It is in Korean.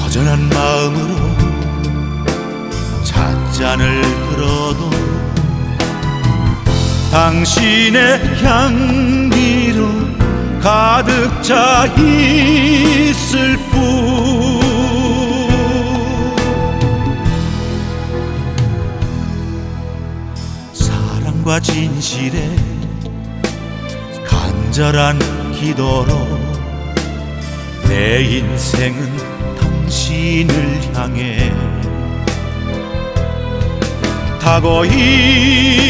허전한 마음으로 찻잔을 들어도 당신의 향기로 가득 차 있을 뿐. 사랑과 진실의 간절한 기도로 내 인생은 당신을 향해. 타고 있는